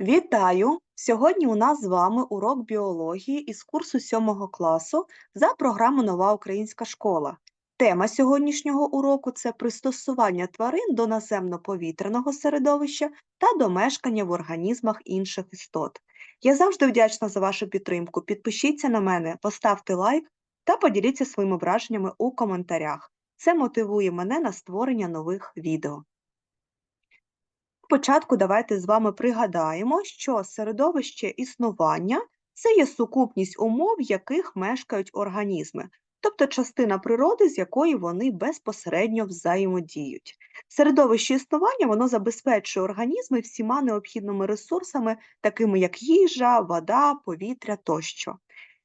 Вітаю! Сьогодні у нас з вами урок біології із курсу 7 класу за програму Нова українська школа. Тема сьогоднішнього уроку це пристосування тварин до наземно-повітряного середовища та до мешкання в організмах інших істот. Я завжди вдячна за вашу підтримку. Підпишіться на мене, поставте лайк та поділіться своїми враженнями у коментарях. Це мотивує мене на створення нових відео. Спочатку давайте з вами пригадаємо, що середовище існування це є сукупність умов, в яких мешкають організми, тобто частина природи, з якою вони безпосередньо взаємодіють. Середовище існування воно забезпечує організми всіма необхідними ресурсами, такими як їжа, вода, повітря тощо.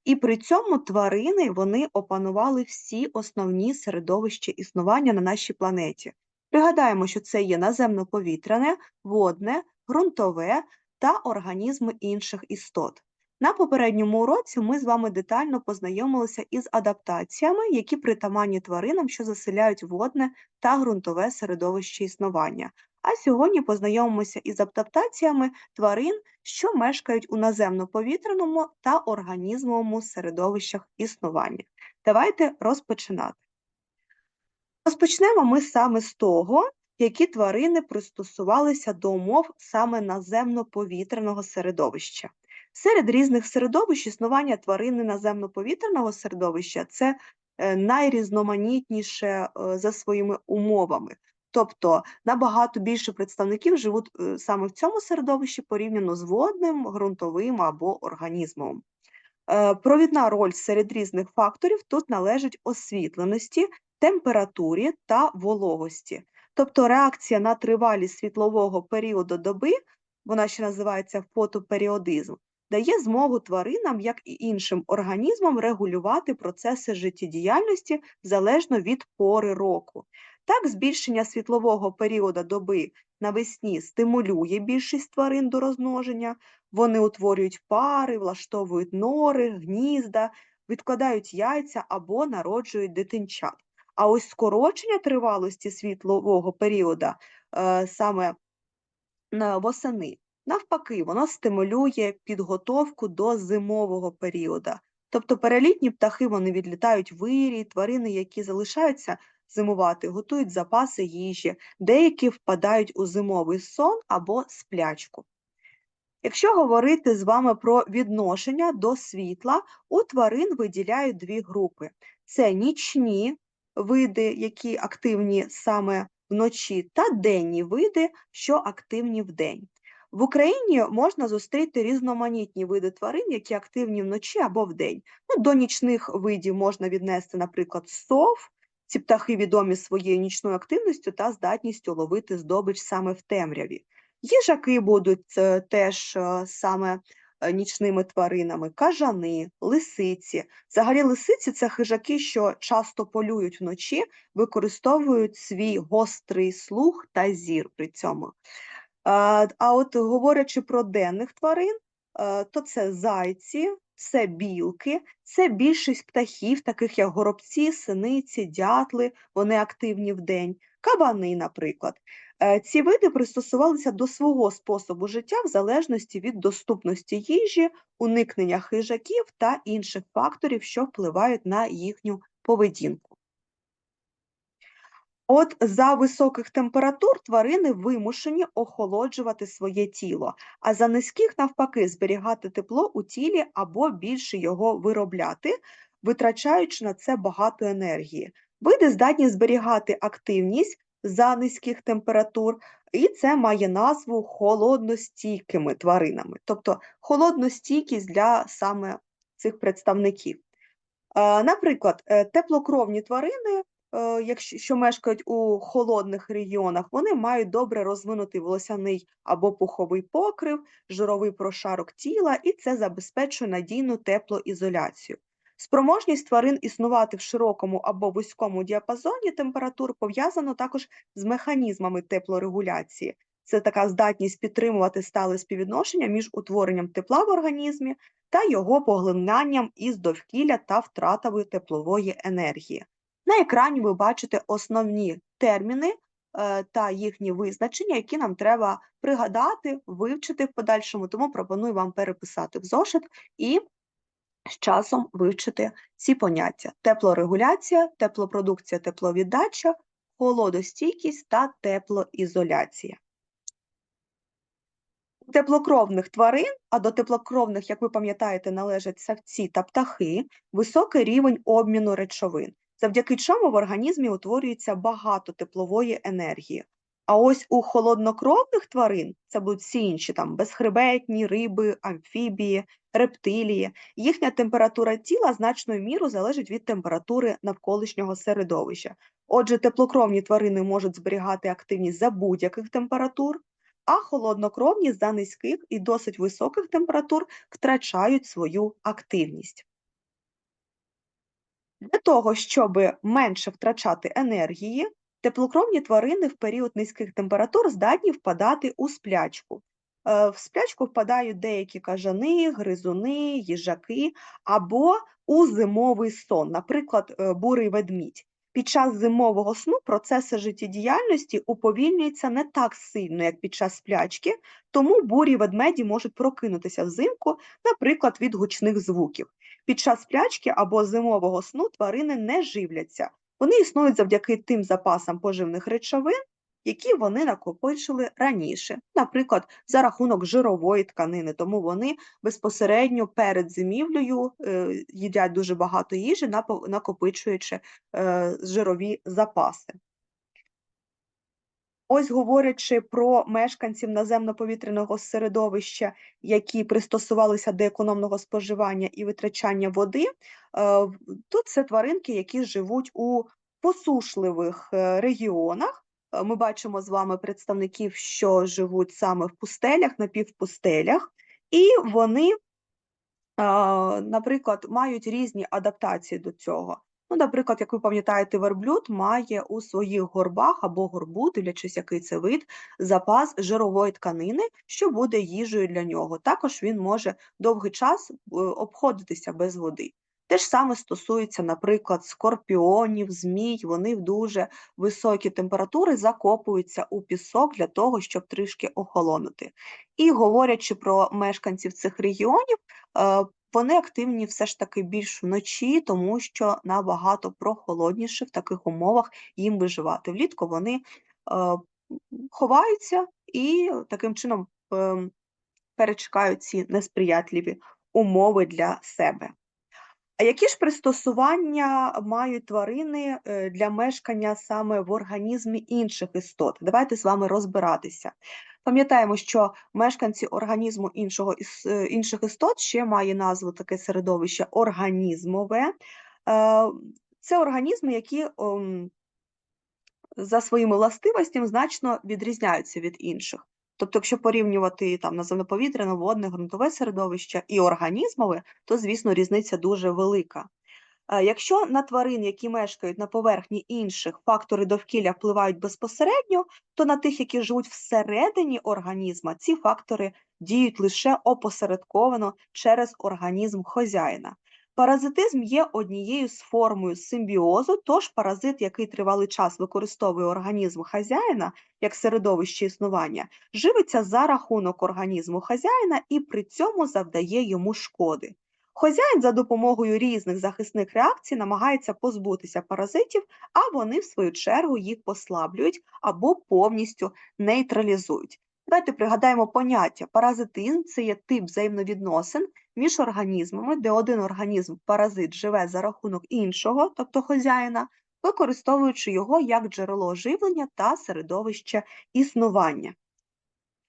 І при цьому тварини вони опанували всі основні середовища існування на нашій планеті. Пригадаємо, що це є наземно-повітряне, водне, ґрунтове та організми інших істот. На попередньому уроці ми з вами детально познайомилися із адаптаціями, які притаманні тваринам, що заселяють водне та ґрунтове середовище існування. А сьогодні познайомимося із адаптаціями тварин, що мешкають у наземно-повітряному та організмовому середовищах існування. Давайте розпочинати. Розпочнемо ми саме з того, які тварини пристосувалися до умов саме наземно-повітряного середовища. Серед різних середовищ існування тварини наземно-повітряного середовища це е, найрізноманітніше е, за своїми умовами. Тобто набагато більше представників живуть е, саме в цьому середовищі порівняно з водним, ґрунтовим або організмом. Провідна роль серед різних факторів тут належить освітленості, температурі та вологості. Тобто реакція на тривалість світлового періоду доби, вона ще називається фотоперіодизм, дає змогу тваринам, як і іншим організмам, регулювати процеси життєдіяльності залежно від пори року. Так, збільшення світлового періоду доби навесні стимулює більшість тварин до розмноження, вони утворюють пари, влаштовують нори, гнізда, відкладають яйця або народжують дитинчат. А ось скорочення тривалості світлового періоду е, саме восени, навпаки, воно стимулює підготовку до зимового періоду. Тобто перелітні птахи вони відлітають вирій, тварини, які залишаються зимувати, готують запаси їжі, деякі впадають у зимовий сон або сплячку. Якщо говорити з вами про відношення до світла, у тварин виділяють дві групи: це нічні види, які активні саме вночі, та денні види, що активні вдень. В Україні можна зустріти різноманітні види тварин, які активні вночі або вдень. Ну, До нічних видів можна віднести, наприклад, сов. Ці птахи відомі своєю нічною активністю та здатністю ловити здобич саме в темряві. Їжаки будуть е, теж е, саме нічними тваринами, кажани, лисиці. Взагалі, лисиці це хижаки, що часто полюють вночі, використовують свій гострий слух та зір при цьому. А от говорячи про денних тварин, е, то це зайці, це білки, це більшість птахів, таких як горобці, синиці, дятли, вони активні в день, кабани, наприклад. Е, ці види пристосувалися до свого способу життя в залежності від доступності їжі, уникнення хижаків та інших факторів, що впливають на їхню поведінку. От за високих температур тварини вимушені охолоджувати своє тіло, а за низьких, навпаки, зберігати тепло у тілі або більше його виробляти, витрачаючи на це багато енергії. Види здатні зберігати активність за низьких температур, і це має назву холодностійкими тваринами, тобто холодностійкість для саме цих представників. Наприклад, е, теплокровні тварини, е, якщо мешкають у холодних регіонах, вони мають добре розвинутий волосяний або пуховий покрив, жировий прошарок тіла, і це забезпечує надійну теплоізоляцію. Спроможність тварин існувати в широкому або вузькому діапазоні температур пов'язано також з механізмами теплорегуляції. Це така здатність підтримувати стале співвідношення між утворенням тепла в організмі та його поглинанням із довкілля та втратою теплової енергії. На екрані ви бачите основні терміни е, та їхні визначення, які нам треба пригадати, вивчити в подальшому. Тому пропоную вам переписати в зошит і з часом вивчити ці поняття: теплорегуляція, теплопродукція, тепловіддача, холодостійкість та теплоізоляція. У теплокровних тварин, а до теплокровних, як ви пам'ятаєте, належать савці та птахи, високий рівень обміну речовин, завдяки чому в організмі утворюється багато теплової енергії. А ось у холоднокровних тварин, це будуть всі інші там безхребетні, риби, амфібії, рептилії, їхня температура тіла значною мірою залежить від температури навколишнього середовища. Отже, теплокровні тварини можуть зберігати активність за будь-яких температур, а холоднокровні за низьких і досить високих температур втрачають свою активність. Для того, щоб менше втрачати енергії, теплокровні тварини в період низьких температур здатні впадати у сплячку. Е, В сплячку впадають деякі кажани, гризуни, їжаки або у зимовий сон, наприклад, е, бурий ведмідь. Під час зимового сну процеси життєдіяльності уповільнюються не так сильно, як під час сплячки, тому бурі ведмеді можуть прокинутися взимку, наприклад, від гучних звуків. Під час сплячки або зимового сну тварини не живляться. Вони існують завдяки тим запасам поживних речовин, які вони накопичили раніше, наприклад, за рахунок жирової тканини, тому вони безпосередньо перед зимівлею е, їдять дуже багато їжі, накопичуючи е, жирові запаси. Ось говорячи про мешканців наземно-повітряного середовища, які пристосувалися до економного споживання і витрачання води, е, тут це тваринки, які живуть у посушливих регіонах. Е, Ми бачимо з вами представників, що живуть саме в пустелях, напівпустелях, і вони, наприклад, мають різні адаптації до цього. Ну, наприклад, як ви пам'ятаєте, верблюд має у своїх горбах або горбу, дивлячись, який це вид, запас жирової тканини, що буде їжею для нього. Також він може довгий час е, обходитися без води. Те ж саме стосується, наприклад, скорпіонів, змій, вони в дуже високі температури закопуються у пісок для того, щоб трішки охолонути. І говорячи про мешканців цих регіонів, е, вони активні все ж таки більш вночі, тому що набагато прохолодніше в таких умовах їм виживати. Влітку вони е, ховаються і таким чином е, перечекають ці несприятливі умови для себе. А які ж пристосування мають тварини е, для мешкання саме в організмі інших істот? Давайте з вами розбиратися. Пам'ятаємо, що мешканці організму іншого е, інших істот ще має назву таке середовище організмове. Е, Це організми, які за своїми властивостями значно відрізняються від інших. Тобто, якщо порівнювати там наземноповітряне, водне, ґрунтове середовище і організмове, то, звісно, різниця дуже велика. Е, Якщо на тварин, які мешкають на поверхні інших, фактори довкілля впливають безпосередньо, то на тих, які живуть всередині організма, ці фактори діють лише опосередковано через організм хозяїна. Паразитизм є однією з формою симбіозу, тож паразит, який тривалий час використовує організм хазяїна як середовище існування, живиться за рахунок організму хазяїна і при цьому завдає йому шкоди. Хозяїн за допомогою різних захисних реакцій намагається позбутися паразитів, а вони, в свою чергу, їх послаблюють або повністю нейтралізують. Давайте пригадаємо поняття. Паразитизм це є тип взаємновідносин між організмами, де один організм паразит живе за рахунок іншого, тобто хазяїна, використовуючи його як джерело живлення та середовище існування.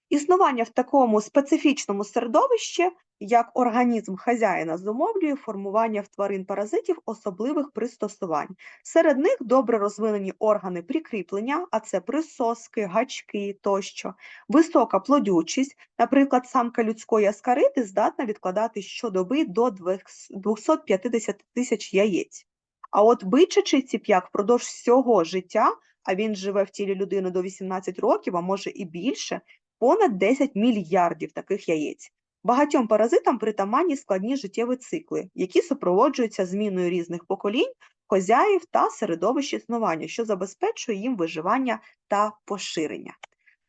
Існування в такому специфічному середовищі, як організм хазяїна, зумовлює формування в тварин паразитів особливих пристосувань. Серед них добре розвинені органи прикріплення, а це присоски, гачки тощо, висока плодючість, наприклад, самка людської аскарити здатна відкладати щодоби до 250 тисяч яєць. А от бичачий ціп'як впродовж всього життя, а він живе в тілі людини до 18 років, а може і більше, понад 10 мільярдів таких яєць. Багатьом паразитам притаманні складні життєві цикли, які супроводжуються зміною різних поколінь, хозяїв та середовище існування, що забезпечує їм виживання та поширення.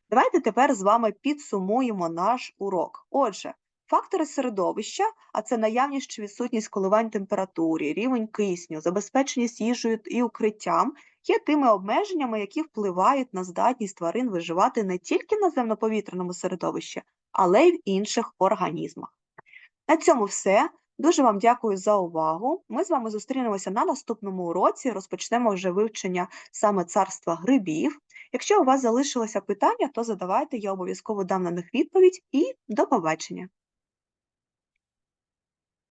Давайте тепер з вами підсумуємо наш урок. Отже, фактори середовища, а це наявність чи відсутність коливань температури, рівень кисню, забезпеченість їжею і укриттям, є тими обмеженнями, які впливають на здатність тварин виживати не тільки в наземно-повітряному середовищі, але й в інших організмах. На цьому все. Дуже вам дякую за увагу. Ми з вами зустрінемося на наступному уроці. Розпочнемо вже вивчення саме царства грибів. Якщо у вас залишилося питання, то задавайте, я обов'язково дам на них відповідь і до побачення.